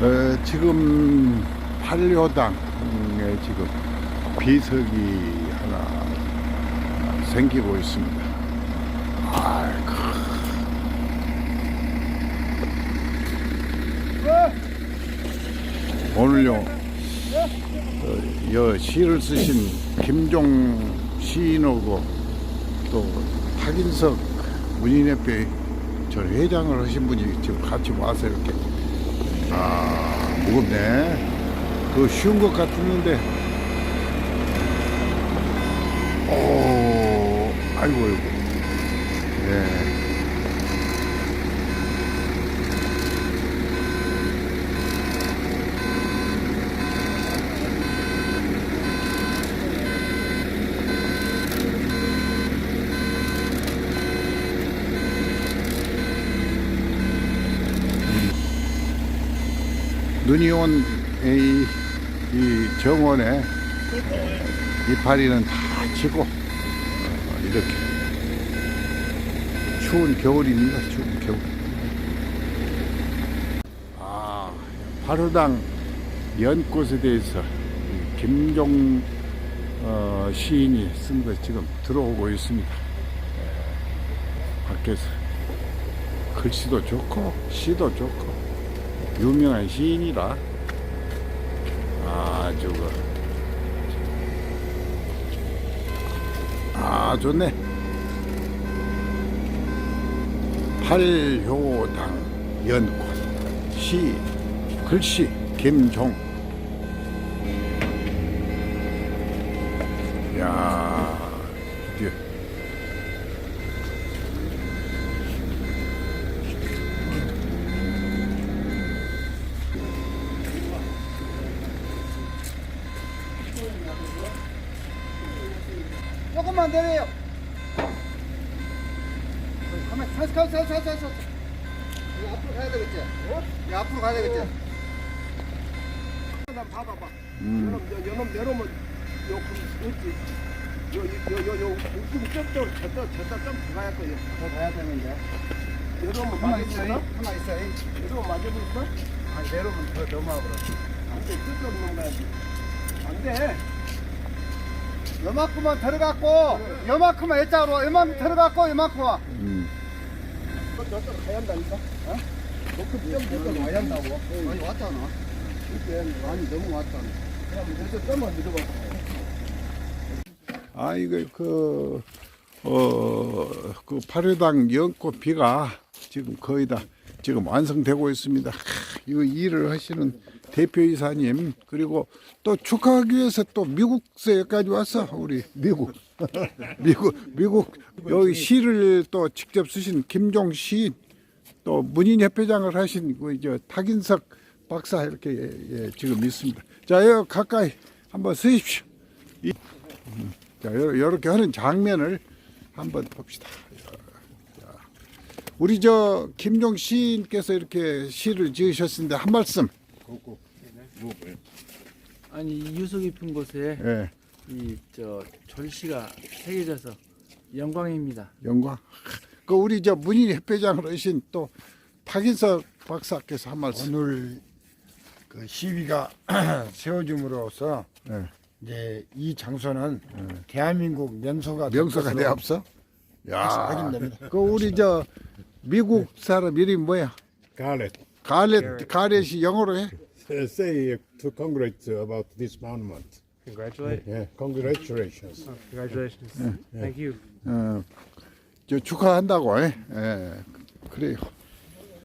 어, 지금 한려당에 지금 비석이 하나 생기고 있습니다. 아이고. 오늘요, 어, 여 시를 쓰신 김종 시인하고 또 박인석 문인협회 저 회장을 하신 분이 지금 같이 와서 이렇게 아 무겁네. 그 쉬운 것 같았는데. 오 아이고 아이고 네. 눈이 온 이, 이 정원에 이파리는 다 지고 어, 이렇게 추운 겨울입니다. 추운 겨울. 아 바로당 연꽃에 대해서 이 김종 어, 시인이 쓴것 지금 들어오고 있습니다. 예, 밖에서 글씨도 좋고 시도 좋고 유명한 시인이라 아주 그, 아 좋네. 팔효당 연꽃 시 글씨 김종. 야 조금만 내려요. 가만, 살살, 살살, 살살, 살살. 이 앞으로 가야 되겠지? 어? 이 앞으로 가야 되겠지? 나 봐봐봐. 음. 요놈 내려오면 요, 금, 있지? 요, 요, 요, 요, 웃음 점점, 저쪽, 저쪽 좀더 가야 거예요. 더 가야 되는데. 내려오면 있어요? 있어? 하나 있어요. 내려오면 맞을 있어? 아, 내려오면 더 넘어가 버려. 안 돼, 저쪽 넘어가야지. 안 돼. 요만큼만 들어갔고, 요만큼만 S자로, 요만큼 들어갔고, 요만큼만. 저쪽 가야 한다니까? 어? 너그 점 저쪽 와야 한다고? 많이 왔잖아. 이렇게 많이 넘어왔잖아. 그럼 여기서 점만 밀어봐. 아, 이거, 그, 어, 그 발효당 연꽃 비가 지금 거의 다 지금 완성되고 있습니다. 하, 이 일을 하시는 대표이사님, 그리고 또 축하하기 위해서 또 미국서 여기까지 왔어, 우리 미국. 미국, 미국, 여기 시를 또 직접 쓰신 김종 시인, 또 문인협회장을 하신 그, 저, 탁인석 박사 이렇게 예, 예, 지금 있습니다. 자, 여기 가까이 한번 서십시오. 이- 음, 자, 이렇게 하는 장면을 한번 봅시다. 자, 우리 저 김종 시인께서 이렇게 시를 지으셨는데 한 말씀. 아니 이 유서 깊은 곳에 예, 이 저 절시가 새겨져서 영광입니다. 영광. 그 우리 저 문인 협회장을 하신 또 탁인석 박사께서 한 말씀. 오늘 그 시위가 세워줌으로써 예. 이제 이 장소는 대한민국 명소가 될 명소가 것으로 돼 없어? 야, 확인됩니다. 그 우리 저 미국 사람 이름이 뭐야? Garlet, 갈렛 갈렛이 영어로 해? uh, say to congratulate about this monument. Congratulate. Yeah, congratulations. Congratulations. Thank you. 어, 저 축하한다고. 예, 예, 그래요.